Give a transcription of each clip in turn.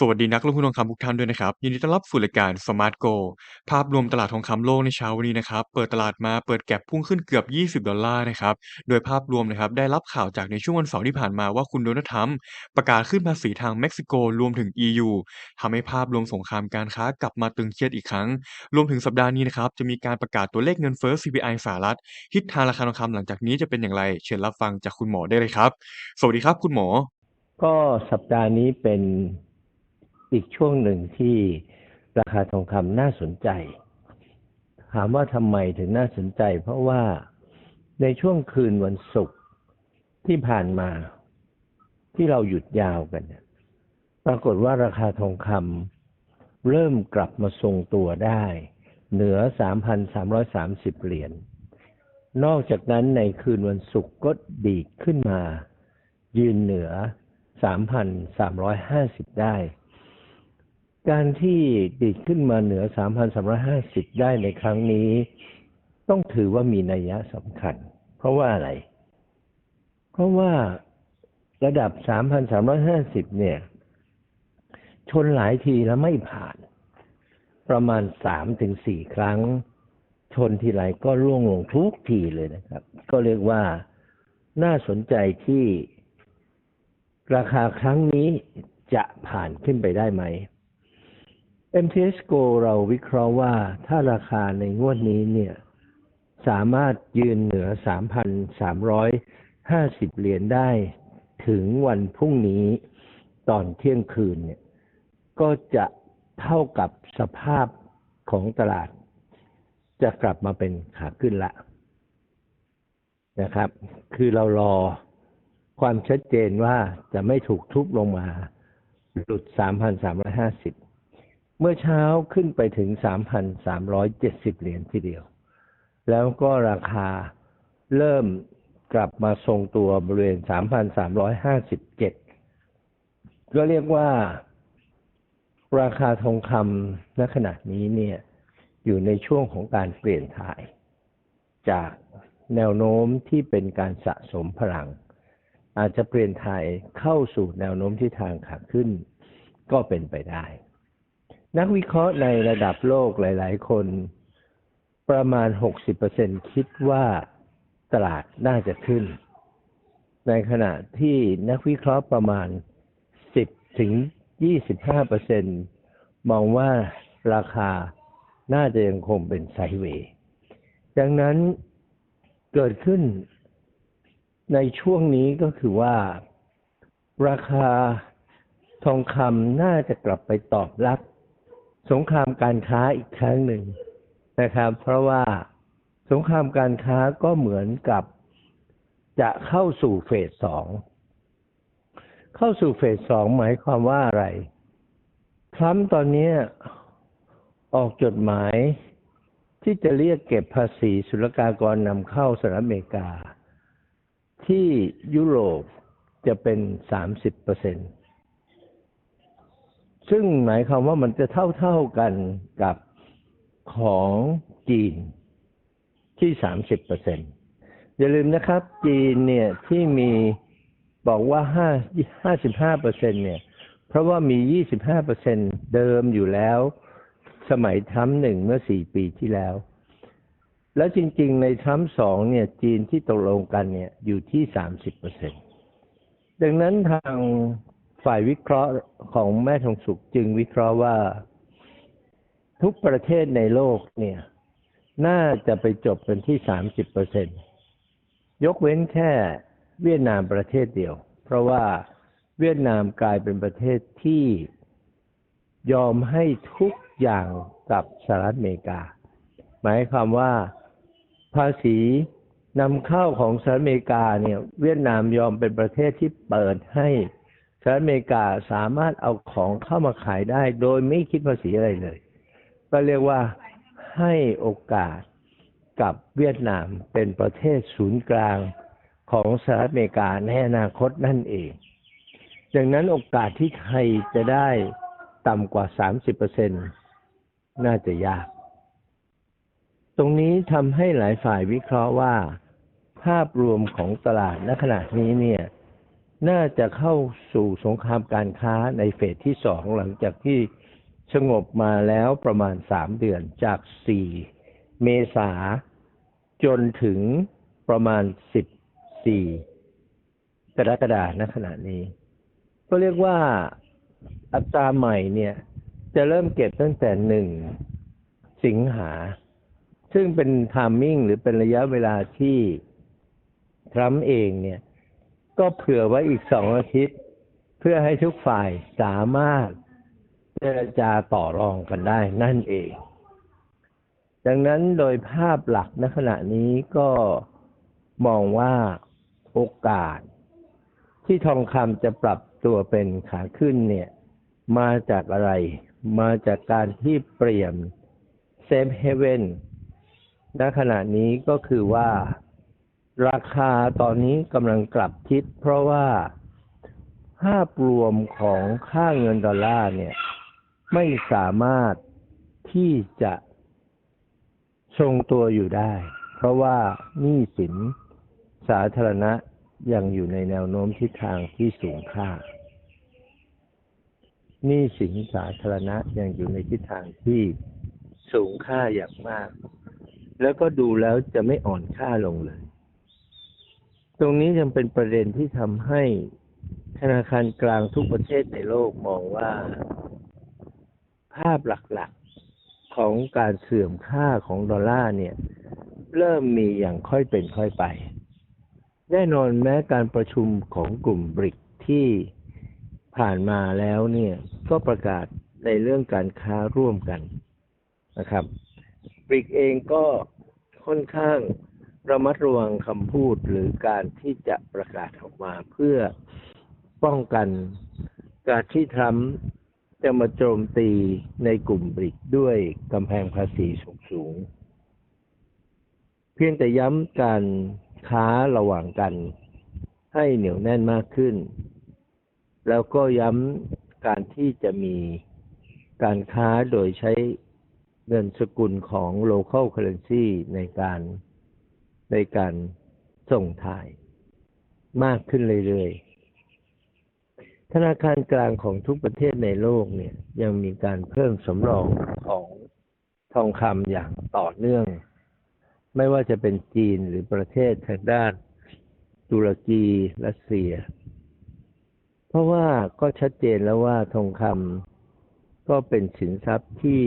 สวัสดีนักลงทุนทองคำทุกท่านด้วยนะครับ ยินดีต้อนรับสู่รายการ Smart Go ภาพรวมตลาดทองคำโลกในเช้าวันนี้นะครับ เปิดตลาดมาเปิดแก็บพุ่งขึ้นเกือบ 20 ดอลลาร์นะครับ โดยภาพรวมนะครับได้รับข่าวจากในช่วงวันเสาร์ที่ผ่านมาว่าคุณโดนัลด์ทรัมป์ประกาศขึ้นภาษีทางเม็กซิโกรวมถึง EU ทำให้ภาพรวมสงครามการค้ากลับมาตึงเครียดอีกครั้ง รวมถึงสัปดาห์นี้นะครับจะมีการประกาศตัวเลขเงินเฟ้อ CPI สหรัฐทิศทางราคาทองคำหลังจากนี้จะเป็นอย่างไร เชิญรับฟังจากคุณหมอได้เลยครับ สวัสดีครับ คุณหมอ ก็สัปดาห์นี้เป็น อีกช่วงหนึ่งที่ราคาทองคำน่าสนใจ ถามว่าทำไมถึงน่าสนใจ เพราะว่าในช่วงคืนวันศุกร์ที่ผ่านมาที่เราหยุดยาวกันเนี่ยปรากฏว่าราคาทองคำเริ่มกลับมาทรงตัวได้ เหนือ 3,330 เหรียญนอกจากนั้นในคืนวันศุกร์ก็ดีดขึ้นมา ยืนเหนือ 3,350 ได้ การที่ดีดขึ้นมาเหนือ 3,350 ได้ในครั้งนี้ ต้องถือว่ามีนัยยะสำคัญ เพราะว่าอะไร เพราะว่าระดับ 3,350 เนี่ย ชนหลายทีแล้วไม่ผ่าน ประมาณ 3-4 ครั้ง ชนทีไรก็ร่วงลงทุกทีเลยนะครับ ก็เรียกว่าน่าสนใจที่ราคาครั้งนี้จะผ่านขึ้นไปได้ไหม MTS Go เราวิเคราะห์ว่าถ้าราคาในงวดนี้เนี่ย สามารถยืนเหนือ 3,350 เหรียญได้ถึงวันพรุ่งนี้ตอนเที่ยงคืนเนี่ย ก็จะเท่ากับสภาพของตลาด จะกลับมาเป็นขาขึ้นละนะครับ คือเรารอความชัดเจนว่าจะไม่ถูกทุบลงมา หลุด 3,350 เมื่อเช้าขึ้นไปถึง 3,370 เหรียญทีเดียว แล้วก็ราคาเริ่มกลับมาทรงตัวบริเวณ 3,357 ก็เรียกว่า ราคาทองคำณขณะนี้เนี่ย อยู่ในช่วงของการเปลี่ยนถ่าย จากแนวโน้มที่เป็นการสะสมพลัง อาจจะเปลี่ยนถ่ายเข้าสู่แนวโน้มที่ทางขาขึ้นก็เป็นไปได้ นักวิเคราะห์ในระดับโลกหลาย ๆ คน ประมาณ 60%คิดว่าตลาดน่าจะขึ้น ในขณะที่นักวิเคราะห์ประมาณ 10 ถึง 25%มองว่าราคาน่าจะยังคงเป็นไซเวย์ดังนั้นเกิดขึ้นในช่วงนี้ก็คือว่า ราคาทองคำน่าจะกลับไปตอบรับ สงครามการค้าอีกครั้งหนึ่งนะครับ เพราะว่าสงครามการค้าก็เหมือนกับจะเข้าสู่เฟสสองเข้าสู่เฟสสองหมายความว่าอะไรทรัมป์ตอนนี้ออกจดหมายที่จะเรียกเก็บภาษีศุลกากรนำเข้าสหรัฐอเมริกา ที่ยุโรปจะเป็นสามสิบเปอร์เซ็นต์ ซึ่งหมายความว่ามันจะเท่าๆกันกับของจีนที่สามสิบเปอร์เซ็นอย่าลืมนะครับ จีนเนี่ยที่มีบอกว่าห้าห้าสิบห้าเปอร์เซ็นเนี่ย เพราะว่ามียี่สิบห้าเปอร์เซ็นเดิมอยู่แล้ว สมัยทรัมหนึ่งเมื่อสี่ปีที่แล้ว แล้วจริงๆในทรัมสองเนี่ย จีนที่ตกลงกันเนี่ยอยู่ที่สามสิบเปอร์เซ็นดังนั้นทาง ฝ่ายวิเคราะห์ของแม่ทองสุขจึงวิเคราะห์ว่า ทุกประเทศในโลกเนี่ย น่าจะไปจบเป็นที่สามสิบเปอร์เซ็นยกเว้นแค่เวียดนามประเทศเดียว เพราะว่าเวียดนามกลายเป็นประเทศที่ยอมให้ทุกอย่างกับสหรัฐอเมริกา หมายความว่าภาษีนำเข้าของสหรัฐอเมริกาเนี่ย เวียดนามยอมเป็นประเทศที่เปิดให้ สหรัฐอเมริกาสามารถเอาของเข้ามาขายได้ โดยไม่คิดภาษีอะไรเลย ก็เรียกว่าให้โอกาสกับเวียดนามเป็นประเทศศูนย์กลางของสหรัฐอเมริกาในอนาคตนั่นเอง ดังนั้นโอกาสที่ไทยจะได้ต่ำกว่า 30%น่าจะยาก ตรงนี้ทำให้หลายฝ่ายวิเคราะห์ว่า ภาพรวมของตลาดณขณะนี้เนี่ย น่าจะเข้าสู่สงครามการค้าในเฟสที่สองหลังจากที่สงบมาแล้วประมาณสามเดือนจากสี่เมษาจนถึงประมาณสิบสี่กรกฎาณขณะนี้ ก็เรียกว่าอัตราใหม่เนี่ย จะเริ่มเก็บตั้งแต่หนึ่งสิงหา ซึ่งเป็นไทามมิ่งหรือเป็นระยะเวลาที่ทรัมป์เองเนี่ย ก็เผื่อไว้อีกสองอาทิตย์ เพื่อให้ทุกฝ่ายสามารถเจรจาต่อรองกันได้นั่นเอง ดังนั้นโดยภาพหลักณขณะนี้ก็มองว่าโอกาส ที่ทองคำจะปรับตัวเป็นขาขึ้นเนี่ย มาจากอะไร มาจากการที่เปลี่ยนเซฟเฮเว่นณขณะนี้ก็คือว่า ราคาตอนนี้กำลังกลับทิศเพราะว่าภาพรวมของค่าเงินดอลลาร์เนี่ย ไม่สามารถที่จะทรงตัวอยู่ได้ เพราะว่าหนี้สินสาธารณะยังอยู่ในแนวโน้มทิศทางที่สูงค่าหนี้สินสาธารณะยังอยู่ในทิศทางที่สูงค่าอย่างมาก แล้วก็ดูแล้วจะไม่อ่อนค่าลงเลย ตรงนี้ยังเป็นประเด็นที่ทำให้ธนาคารกลางทุกประเทศในโลกมองว่า ภาพหลักๆของการเสื่อมค่าของดอลลาร์เนี่ย เริ่มมีอย่างค่อยเป็นค่อยไป แน่นอนแม้การประชุมของกลุ่มบริกที่ผ่านมาแล้วเนี่ย ก็ประกาศในเรื่องการค้าร่วมกันนะครับบริกเองก็ค่อนข้าง ระมัดระวังคำพูดหรือการที่จะประกาศออกมาเพื่อป้องกันการที่ทรัมป์จะมาโจมตีในกลุ่มบริกด้วยกำแพงภาษีสูงๆเพียงแต่ย้ำการค้าระหว่างกันให้เหนียวแน่นมากขึ้น แล้วก็ย้ำการที่จะมีการค้าโดยใช้เงินสกุลของ local currency ในการ ในการส่งถ่าย มากขึ้นเรื่อยๆ ธนาคารกลางของทุกประเทศในโลกเนี่ยยังมีการเพิ่มสำรองของทองคำอย่างต่อเนื่อง ไม่ว่าจะเป็นจีนหรือประเทศทางด้านตุรกีรัสเซีย เพราะว่าก็ชัดเจนแล้วว่าทองคำก็เป็นสินทรัพย์ที่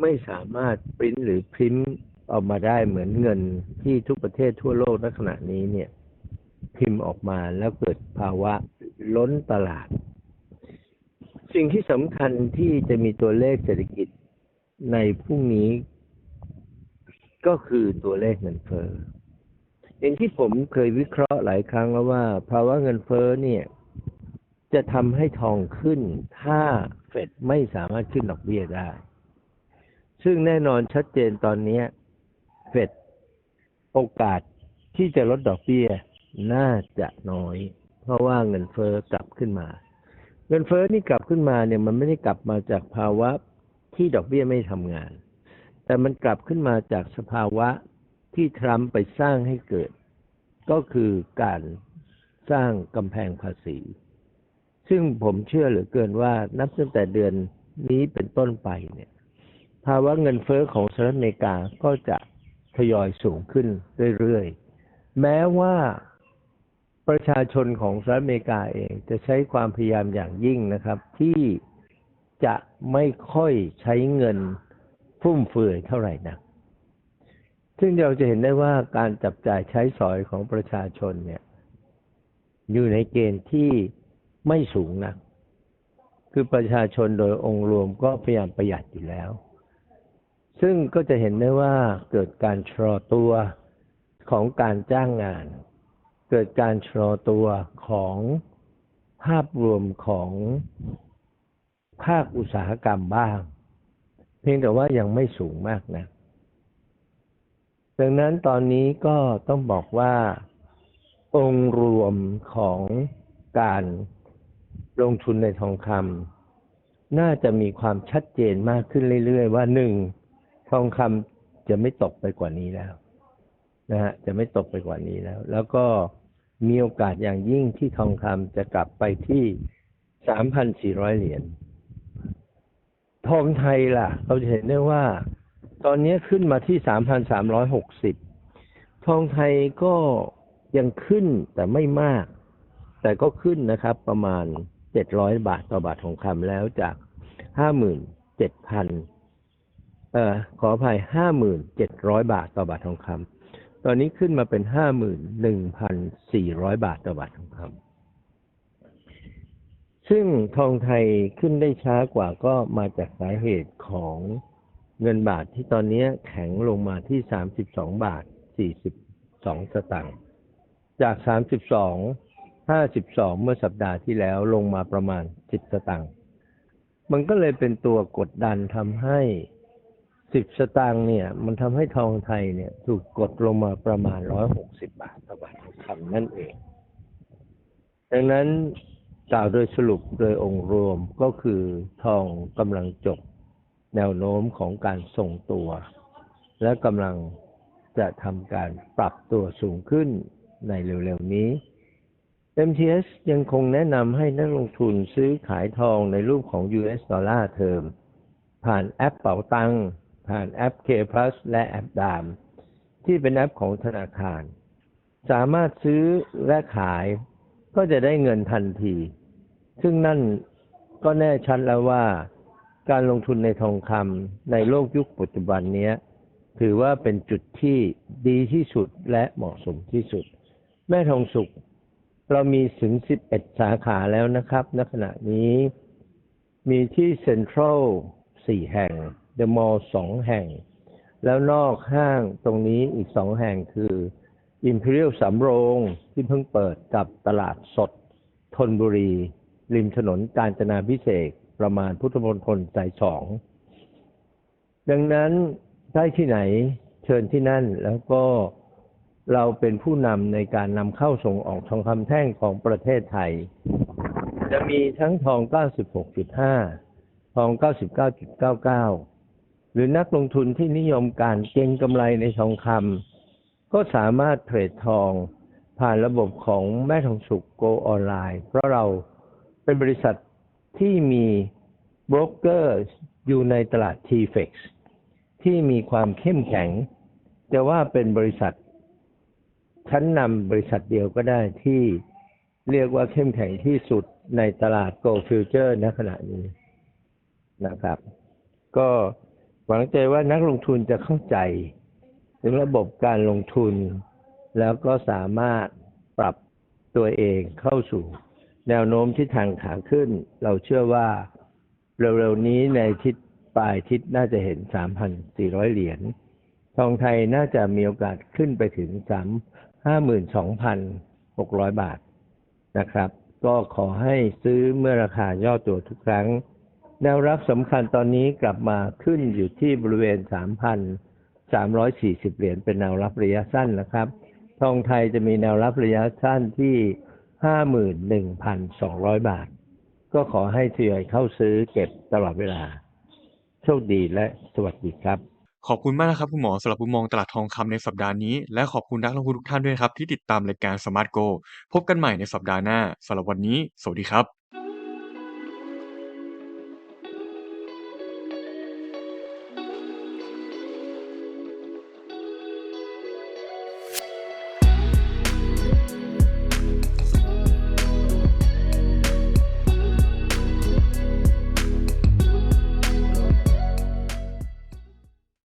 ไม่สามารถปริ้นหรือพิมพ์ ออกมาได้เหมือนเงินที่ทุกประเทศทั่วโลกณขณะนี้เนี่ย พิมพ์ออกมาแล้วเกิดภาวะล้นตลาด สิ่งที่สำคัญที่จะมีตัวเลขเศรษฐกิจในพรุ่งนี้ก็คือตัวเลขเงินเฟ้ออย่างที่ผมเคยวิเคราะห์หลายครั้งแล้วว่า ภาวะเงินเฟ้อเนี่ย จะทำให้ทองขึ้น ถ้าเฟดไม่สามารถขึ้นดอกเบี้ยได้ ซึ่งแน่นอนชัดเจนตอนนี้ เฟดโอกาสที่จะลดดอกเบี้ยน่าจะน้อย เพราะว่าเงินเฟ้อกลับขึ้นมา เงินเฟ้อนี่กลับขึ้นมาเนี่ยมันไม่ได้กลับมาจากภาวะที่ดอกเบี้ยไม่ทำงาน แต่มันกลับขึ้นมาจากสภาวะที่ทรัมป์ไปสร้างให้เกิด ก็คือการสร้างกำแพงภาษี ซึ่งผมเชื่อเหลือเกินว่านับตั้งแต่เดือนนี้เป็นต้นไปเนี่ย ภาวะเงินเฟ้อของสหรัฐอเมริกาก็จะ ทยอยสูงขึ้นเรื่อยๆ แม้ว่าประชาชนของสหรัฐอเมริกาเองจะใช้ความพยายามอย่างยิ่งนะครับ ที่จะไม่ค่อยใช้เงินฟุ่มเฟือยเท่าไหร่นักซึ่งเราจะเห็นได้ว่าการจับจ่ายใช้สอยของประชาชนเนี่ย อยู่ในเกณฑ์ที่ไม่สูงนักคือประชาชนโดยองค์รวมก็พยายามประหยัดอยู่แล้ว ซึ่งก็จะเห็นได้ว่าเกิดการชะลอตัวของการจ้างงาน เกิดการชะลอตัวของภาพรวมของภาคอุตสาหกรรมบ้าง เพียงแต่ว่ายังไม่สูงมากนะ ดังนั้นตอนนี้ก็ต้องบอกว่า องค์รวมของการลงทุนในทองคำน่าจะมีความชัดเจนมากขึ้นเรื่อย ๆ ว่าหนึ่ง ทองคำจะไม่ตกไปกว่านี้แล้วนะฮะจะไม่ตกไปกว่านี้แล้ว แล้วก็มีโอกาสอย่างยิ่งที่ทองคำจะกลับไปที่3,400เหรียญทองไทยล่ะ เราจะเห็นได้ว่า ตอนนี้ขึ้นมาที่3,360ทองไทยก็ยังขึ้นแต่ไม่มาก แต่ก็ขึ้นนะครับ ประมาณ700บาทต่อบาททองคำแล้วจาก57,000เจ็ดพัน อ่อขออภัย5,700บาทต่อบาททองคำตอนนี้ขึ้นมาเป็น51,400บาทต่อบาททองคำซึ่งทองไทยขึ้นได้ช้ากว่าก็มาจากสาเหตุของเงินบาทที่ตอนนี้แข็งลงมาที่32บสองบาท42สตางค์จาก32 52เมื่อสัปดาห์ที่แล้วลงมาประมาณ10สตางค์มันก็เลยเป็นตัวกดดันทำให้ 10สตางค์เนี่ย มันทำให้ทองไทยเนี่ย ถูกกดลงมาประมาณ160บาทต่อบาททองคำนั่นเอง ดังนั้นกล่าวโดยสรุปโดยองค์รวมก็คือทองกำลังจบแนวโน้มของการส่งตัว และกำลังจะทำการปรับตัวสูงขึ้นในเร็วๆนี้ MTS ยังคงแนะนำให้นักลงทุนซื้อขายทองในรูปของ US ดอลลาร์เทอมผ่านแอปเป๋าตัง ผ่านแอป K Plus และแอปดามที่เป็นแอปของธนาคาร สามารถซื้อและขาย ก็จะได้เงินทันที ซึ่งนั่นก็แน่ชัดแล้วว่า การลงทุนในทองคำในโลกยุคปัจจุบันนี้ถือว่าเป็นจุดที่ดีที่สุดและเหมาะสมที่สุด แม่ทองสุกเรามีถึง 11 สาขาแล้วนะครับ ณ ขณะนี้ มีที่เซ็นทรัล 4แห่ง เดอะมอลล์2แห่ง แล้วนอกห้างตรงนี้อีก2แห่งคือ Imperial สำโรงที่เพิ่งเปิดกับตลาดสดธนบุรี ริมถนนกาญจนาพิเศษกประมาณพุทธมณฑลสายสอง ดังนั้นได้ที่ไหนเชิญที่นั่นแล้วก็เราเป็นผู้นำในการนำเข้าส่งออกทองคำแท่งของประเทศไทย จะมีทั้งทอง 96.5 ทอง 99.99 หรือนักลงทุนที่นิยมการเก็งกำไรในทองคำก็สามารถเทรดทองผ่านระบบของแม่ทองสุกโกออนไลน์ เพราะเราเป็นบริษัทที่มีโบรกเกอร์อยู่ในตลาด TFX ที่มีความเข้มแข็ง แต่ว่าเป็นบริษัท ชั้นนำบริษัทเดียวก็ได้ที่เรียกว่าเข้มแข็งที่สุดในตลาด Go Future ณขณะนี้ นะครับ ก็หวังใจว่านักลงทุนจะเข้าใจถึงระบบการลงทุน แล้วก็สามารถปรับตัวเองเข้าสู่ แนวโน้มที่ทางขาขึ้น เราเชื่อว่าเร็วๆนี้ในทิศปลายทิศน่าจะเห็น 3,400 เหรียญ ทองไทยน่าจะมีโอกาสขึ้นไปถึง3 52,600 บาทนะครับ ก็ขอให้ซื้อเมื่อราคาย่อตัวทุกครั้ง แนวรับสำคัญตอนนี้กลับมาขึ้นอยู่ที่บริเวณ 3,340 เหรียญเป็นแนวรับระยะสั้นนะครับ ทองไทยจะมีแนวรับระยะสั้นที่ 51,200 บาท ก็ขอให้ทยอยเข้าซื้อเก็บตลอดเวลา โชคดีและสวัสดีครับ ขอบคุณมากนะครับคุณหมอสำหรับมุมมองตลาดทองคำในสัปดาห์นี้ และขอบคุณนักลงทุนทุกท่านด้วยครับที่ติดตามรายการ Smart Go พบกันใหม่ในสัปดาห์หน้าสำหรับวันนี้ สวัสดีครับ